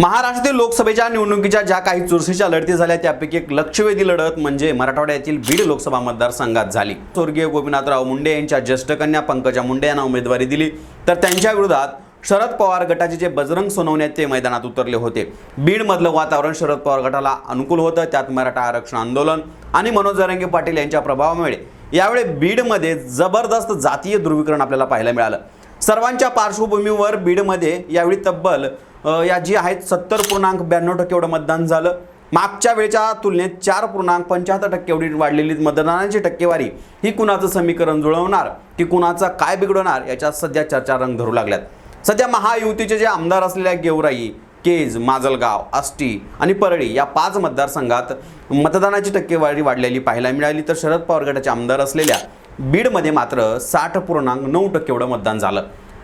महाराष्ट्रातील लोकसभेच्या निवडणुकीच्या ज्या काही चुरशीच्या लढती झाल्या त्यापैकी एक लक्षवेधी लढत म्हणजे मराठवाड्यातील बीड लोकसभा मतदारसंघात झाली. स्वर्गीय गोपीनाथराव मुंडे यांच्या ज्येष्ठ कन्या पंकजा मुंडे यांना उमेदवारी दिली. तर त्यांच्या विरोधात शरद पवार गटाचे जे बजरंग सोनवणे ते मैदानात उतरले होते. बीडमधलं वातावरण शरद पवार गटाला अनुकूल होतं त्यात मराठा आरक्षण आंदोलन आणि मनोज जरंगे पाटील यांच्या प्रभावामुळे यावेळी बीडमध्ये जबरदस्त जातीय ध्रुवीकरण आपल्याला पाहायला मिळालं. सर्वांच्या पार्श्वभूमीवर बीडमध्ये यावेळी तब्बल या जी आहेत सत्तर पूर्णांक ब्याण्णव टक्के एवढं मतदान झालं. मागच्या वेळेच्या तुलनेत चार पूर्णांक पंच्याहत्तर टक्के एवढी वाढलेली मतदानाची टक्केवारी ही कुणाचं समीकरण जुळवणार की कुणाचं काय बिघडवणार याच्यात सध्या चर्चा रंग धरू लागल्यात. सध्या महायुतीचे जे आमदार असलेल्या गेवराई केज माजलगाव आष्टी आणि परळी या पाच मतदारसंघात मतदानाची टक्केवारी वाढलेली पाहायला मिळाली. तर शरद पवार गटाचे आमदार असलेल्या बीडमध्ये मात्र साठ पूर्णांक नऊ टक्के एवढं मतदान झालं.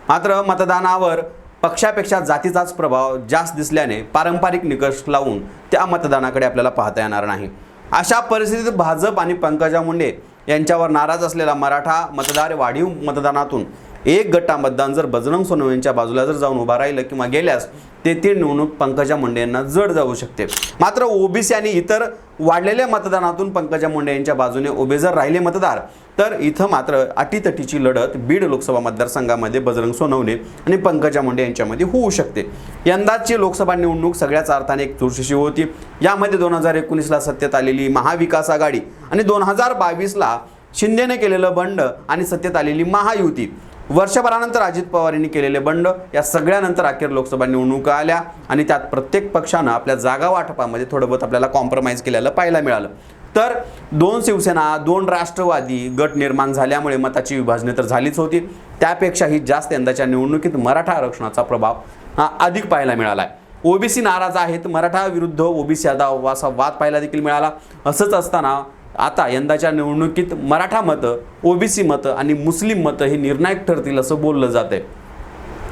मात्र मतदानावर पक्षापेक्षा जातीचाच प्रभाव जास्त दिसल्याने पारंपरिक निकष लावून त्या मतदानाकडे आपल्याला पाहता येणार नाही. अशा परिस्थितीत भाजप आणि पंकजा मुंडे यांच्यावर नाराज असलेला मराठा मतदार वाढीव मतदानातून एक गटा मतदान जर बजरंग सोनवणेंच्या बाजूला जर जाऊन उभा राहिलं किंवा गेल्यास तेथील निवडणूक पंकजा मुंडे यांना जड जाऊ शकते. मात्र ओबीसी आणि इतर वाढलेल्या मतदानातून पंकजा मुंडे यांच्या बाजूने उभे जर राहिले मतदार तर इथं मात्र अटीतटीची लढत बीड लोकसभा मतदारसंघामध्ये बजरंग सोनवणे आणि पंकजा मुंडे यांच्यामध्ये होऊ शकते. यंदाची लोकसभा निवडणूक सगळ्याच अर्थाने एक चुरशीची होती. यामध्ये दोन हजार एकोणीसला सत्तेत आलेली महाविकास आघाडी आणि दोन हजार बावीसला शिंदेने केलेलं बंड आणि सत्तेत आलेली महायुती. वर्षभरानंतर अजित पवार यांनी केलेले बंड या सगळ्यानंतर अखेर लोकसभा निवडणुका आल्या आणि त्यात प्रत्येक पक्षानं आपल्या जागा वाटपामध्ये थोडं बहुत आपल्याला कॉम्प्रोमाइज केलेलं पाहायला मिळालं. तर दोन शिवसेना दोन राष्ट्रवादी गट निर्माण झाल्यामुळे मताची विभाजने तर झालीच होती. त्यापेक्षाही जास्त यंदाच्या निवडणुकीत मराठा आरक्षणाचा प्रभाव हा अधिक पाहायला मिळाला आहे ओबीसी नाराज आहेत मराठा विरुद्ध ओबीसी असा असा वाद पाहायला देखील मिळाला. असंच असताना आता यंदाच्या निवडणुकीत मराठा मतं ओबीसी मतं आणि मुस्लिम मतं हे निर्णायक ठरतील असं बोललं जात आहे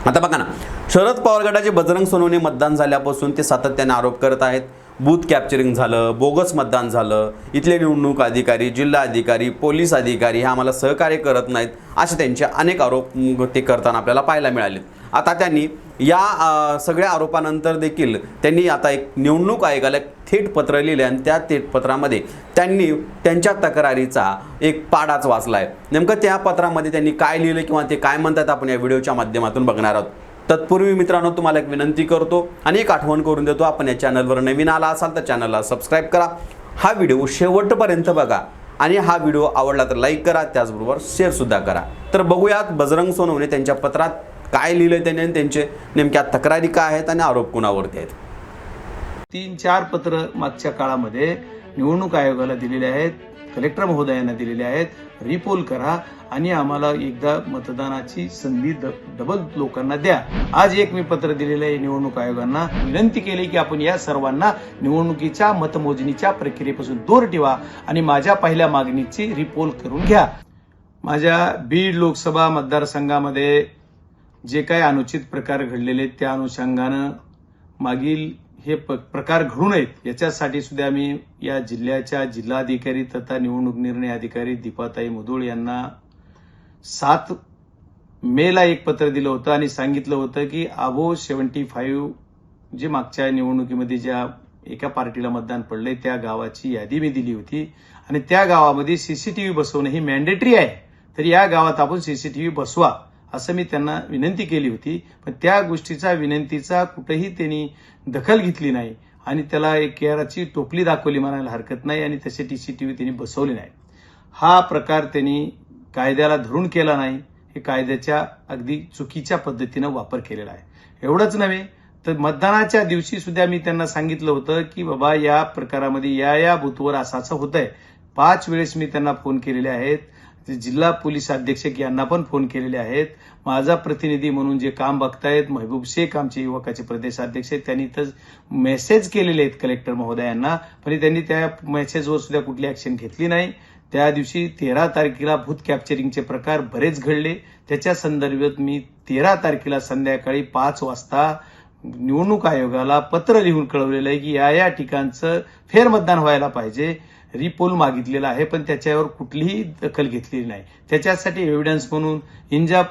आता बघा ना शरद पवार गटाचे बजरंग सोनवणे मतदान झाल्यापासून ते सातत्याने आरोप करत आहेत. बूथ कॅप्चरिंग झालं बोगस मतदान झालं इथले निवडणूक अधिकारी जिल्हा अधिकारी पोलीस अधिकारी हे आम्हाला सहकार्य करत नाहीत असे त्यांचे अनेक आरोप ते करताना आपल्याला पाहायला मिळाले आता त्यांनी या सगळ्या आरोपानंतर देखील त्यांनी आता एक निवडणूक आयोगाला एक थेट पत्र लिहिले आणि त्या थेट पत्रामध्ये त्यांनी त्यांच्या तक्रारीचा एक पाडाच वाचला आहे नेमकं त्या पत्रामध्ये त्यांनी काय लिहिलं किंवा ते काय म्हणतात आपण या व्हिडिओच्या माध्यमातून बघणार आहोत. तत्पूर्वी मित्रांनो तुम्हाला एक विनंती करतो आणि एक आठवण करून देतो आपण या चॅनलवर नवीन आला असाल तर चॅनलला सबस्क्राईब करा. हा व्हिडिओ शेवटपर्यंत बघा आणि हा व्हिडिओ आवडला तर लाईक करा त्याचबरोबर शेअरसुद्धा करा. तर बघूयात बजरंग सोनवणे त्यांच्या पत्रात काय लिहिलं त्यांनी त्यांचे नेमक्या तक्रारी काय आहेत आणि आरोप कुणावरती आहेत? तीन चार पत्र मागच्या काळामध्ये निवडणूक आयोगाला दिलेले आहेत. कलेक्टर महोदयांना दिलेले आहेत. रिपोल करा आणि आम्हाला एकदा मतदानाची संधी डबल लोकांना द्या. आज एक मी पत्र दिलेलं आहे निवडणूक आयोगांना. विनंती केली की आपण या सर्वांना निवडणुकीच्या मतमोजणीच्या प्रक्रियेपासून दूर ठेवा आणि माझ्या पहिल्या मागणीची रिपोल करून घ्या. माझ्या बीड लोकसभा मतदारसंघामध्ये जे काही अनुचित प्रकार घडलेले आहेत त्या अनुषंगानं मागील हे प- प्रकार घडू नयेत. याच्यासाठी सुद्धा आम्ही या जिल्ह्याच्या जिल्हाधिकारी तथा निवडणूक निर्णय अधिकारी दीपाताई मुदुळ यांना सात मेला एक पत्र दिलं होतं आणि सांगितलं होतं की आबो सेव्हन्टी फाईव्ह जे मागच्या निवडणुकीमध्ये ज्या एका पार्टीला मतदान पडलंय त्या गावाची यादी मी दिली होती. आणि त्या गावामध्ये सीसीटीव्ही बसवणं ही मॅन्डेटरी आहे. तर या गावात आपण सीसीटीव्ही बसवा. असं मी त्यांना विनंती केली होती. पण त्या गोष्टीचा विनंतीचा कुठेही त्यांनी दखल घेतली नाही. आणि त्याला एक केअराची टोपली दाखवली म्हणायला हरकत नाही आणि तसे टी सी टी व्ही त्यांनी बसवले नाही हा प्रकार त्यांनी कायद्याला धरून केला नाही. हे कायद्याच्या अगदी चुकीच्या पद्धतीनं वापर केलेला आहे. एवढंच नव्हे तर मतदानाच्या दिवशी सुद्धा मी त्यांना सांगितलं होतं की बाबा या प्रकारामध्ये या या बूथवर असं असं आहे पाच वेळेस मी त्यांना फोन केलेले आहेत. ते जिल्हा पोलीस अधीक्षक यांना पण फोन केलेले आहेत. माझा प्रतिनिधी म्हणून जे काम बघतायत महबूब शेख आमचे युवकाचे प्रदेशाध्यक्ष आहेत. त्यांनी तर मेसेज केलेले आहेत कलेक्टर महोदयांना पण त्यांनी त्या मेसेजवर सुद्धा कुठली ऍक्शन घेतली नाही. त्या दिवशी तेरा तारखेला भूत कॅप्चरिंगचे प्रकार बरेच घडले. त्याच्या संदर्भात मी तेरा तारखेला संध्याकाळी पाच वाजता निवडणूक आयोगाला पत्र लिहून कळवलेलं आहे की या या ठिकाणचं फेरमतदान व्हायला पाहिजे. रिपोल मागितलेला आहे पण त्याच्यावर कुठलीही दखल घेतलेली नाही. त्याच्यासाठी एव्हिडन्स म्हणून इंजा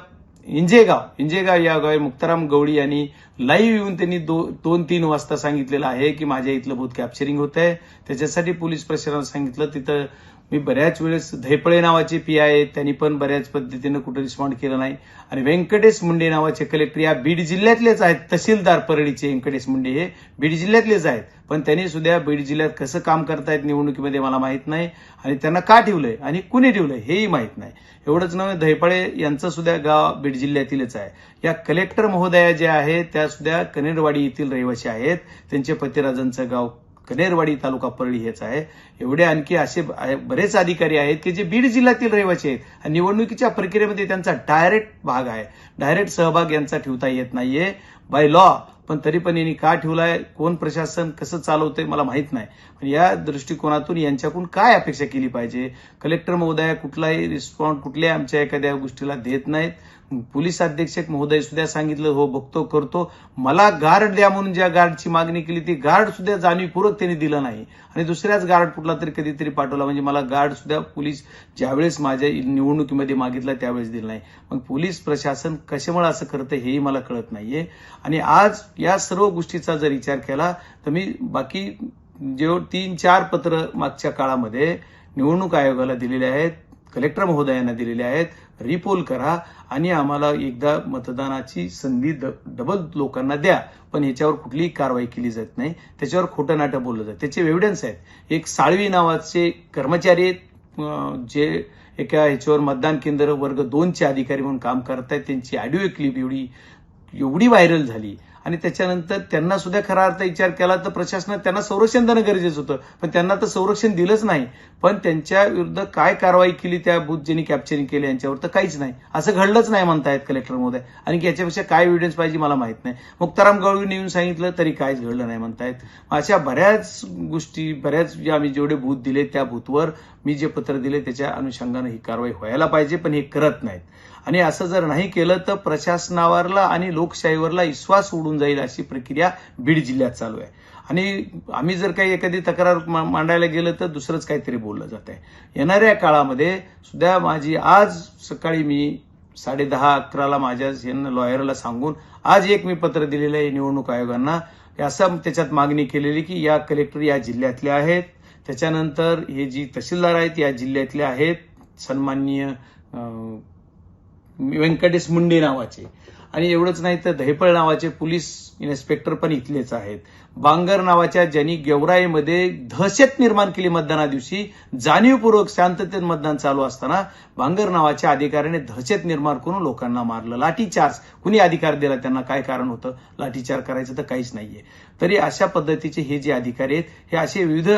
इंजेगाव इंजेगाव या गावी मुक्ताराम गवळी यांनी लाईव्ह येऊन त्यांनी दो, दोन तीन वाजता सांगितलेलं आहे की माझ्या इथलं बूथ कॅप्चरिंग होत आहे त्याच्यासाठी पोलीस प्रशासनानं सांगितलं तिथं मी बऱ्याच वेळेस धैपळे नावाचे पी आय आहेत त्यांनी पण बऱ्याच पद्धतीनं कुठं रिस्पॉन्ड केलं नाही. आणि व्यंकटेश मुंडे नावाचे कलेक्टर या बीड जिल्ह्यातलेच आहेत. तहसीलदार परळीचे व्यंकटेश मुंडे हे बीड जिल्ह्यातलेच आहेत. पण त्यांनी सुद्धा बीड जिल्ह्यात कसं काम करतायत निवडणुकीमध्ये मला माहीत नाही. आणि त्यांना का ठेवलंय आणि कुणी ठेवलंय हेही माहीत नाही. एवढंच नव्हे धैपळे यांचं सुद्धा गाव बीड जिल्ह्यातीलच आहे. या कलेक्टर महोदया ज्या आहेत त्या सुद्धा कनेरवाडी येथील रहिवासी आहेत. त्यांचे पतिराजांचं गाव कनेरवाडी तालुका परळी हेच आहे. एवढे आणखी असे बरेच अधिकारी आहेत की जे बीड जिल्ह्यातील रहिवासी आहेत. आणि निवडणुकीच्या प्रक्रियेमध्ये त्यांचा डायरेक्ट भाग आहे. डायरेक्ट सहभाग यांचा ठेवता येत नाहीये. बाय लॉ पण तरी पण यांनी का ठेवलाय? कोण प्रशासन कसं चालवतंय मला माहीत नाही. पण या दृष्टिकोनातून यांच्याकडून काय अपेक्षा केली पाहिजे? कलेक्टर महोदया कुठलाही रिस्पॉन्स कुठल्याही आमच्या एखाद्या गोष्टीला देत नाहीत. पोलीस अधीक्षक महोदय सुद्धा सांगितलं हो बघतो करतो. मला गार्ड द्या म्हणून ज्या गार्डची मागणी केली ती गार्ड सुद्धा जाणीवपूर्वक त्यांनी दिलं नाही. आणि दुसऱ्याच गार्ड कुठला तरी कधीतरी पाठवला. म्हणजे मला गार्ड सुद्धा पोलीस ज्यावेळेस माझ्या निवडणुकीमध्ये मागितला त्यावेळेस दिलं नाही. मग पोलीस प्रशासन कशामुळे असं करतं हेही मला कळत नाहीये. आणि आज या सर्व गोष्टीचा जर विचार केला तर मी बाकी जे तीन चार पत्र मागच्या काळामध्ये निवडणूक आयोगाला दिलेले आहेत कलेक्टर महोदयांना दिलेले आहेत. रिपोल करा आणि आम्हाला एकदा मतदानाची संधी ड- डबल लोकांना द्या. पण ह्याच्यावर कुठलीही कारवाई केली जात नाही. त्याच्यावर खोटं नाटं बोललं जातं. त्याचे एव्हिडन्स आहेत. एक साळवी नावाचे कर्मचारी आहेत. जे एका ह्याच्यावर मतदान केंद्र वर्ग दोनचे अधिकारी म्हणून काम करत आहेत त्यांची ऑडिओ क्लिप एवढी एवढी व्हायरल झाली. आणि त्याच्यानंतर त्यांना सुद्धा खरा अर्थ विचार केला तर प्रशासनात त्यांना संरक्षण देणं गरजेचं होतं. पण त्यांना तर संरक्षण दिलंच नाही. पण त्यांच्या विरुद्ध काय कारवाई केली त्या बुथ ज्यांनी कॅप्चरिंग केली यांच्यावर तर काहीच नाही. असं घडलंच नाही म्हणतायत कलेक्टर महोदय. आणि याच्यापेक्षा काय एव्हिडन्स पाहिजे मला माहीत नाही. मुक्ताराम गवळीने येऊन सांगितलं तरी काहीच घडलं नाही म्हणतायत. अशा बऱ्याच गोष्टी बऱ्याच जे आम्ही जेवढे बूथ दिले त्या बूथवर मी जे पत्र दिले त्याच्या अनुषंगानं ही कारवाई व्हायला पाहिजे पण हे करत नाहीत. आणि असं जर नाही केलं तर प्रशासनावरला आणि लोकशाहीवरला विश्वास उडून जाईल अशी प्रक्रिया बीड जिल्ह्यात चालू आहे. आणि आम्ही जर काही एखादी तक्रार मांडायला गेलं तर दुसरंच काहीतरी बोललं जात आहे. येणाऱ्या काळामध्ये सुद्धा माझी आज सकाळी मी साडे दहा अकराला माझ्या यांना लॉयरला सांगून आज एक मी पत्र दिलेलं आहे निवडणूक आयोगांना. असं त्याच्यात मागणी केलेली की या कलेक्टर या जिल्ह्यातले आहेत. त्याच्यानंतर हे जी तहसीलदार आहेत या जिल्ह्यातले आहेत. सन्माननीय व्यंकटेश मुंडे नावाचे. आणि एवढंच नाही तर दहिपळ नावाचे पोलीस इन्स्पेक्टर पण इथलेच आहेत. बांगर नावाच्या ज्यांनी गेवराईमध्ये दहशत निर्माण केली मतदाना दिवशी जाणीवपूर्वक शांततेत मतदान चालू असताना बांगर नावाच्या अधिकाऱ्याने दहशत निर्माण करून लोकांना मारलं. लाठीचार्ज. कुणी अधिकार दिला त्यांना? काय कारण होतं? लाठीचार्ज करायचं तर काहीच नाहीये. तरी अशा पद्धतीचे हे जे अधिकारी आहेत हे असे विविध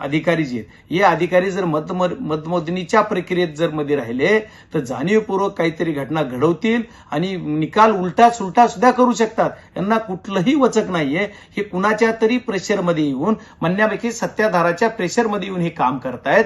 अधिकारी जे आहेत हे अधिकारी जर मत मतमोजणीच्या प्रक्रियेत जर मध्ये राहिले तर जाणीवपूर्वक काहीतरी घटना घडवतील आणि निकाल उलटा सुलटा सुद्धा करू शकतात. यांना कुठलंही वचक नाहीये. हे कुणाच्या तरी प्रेशरमध्ये येऊन म्हणण्यापैकी सत्ताधाराच्या प्रेशरमध्ये येऊन हे काम करतायत.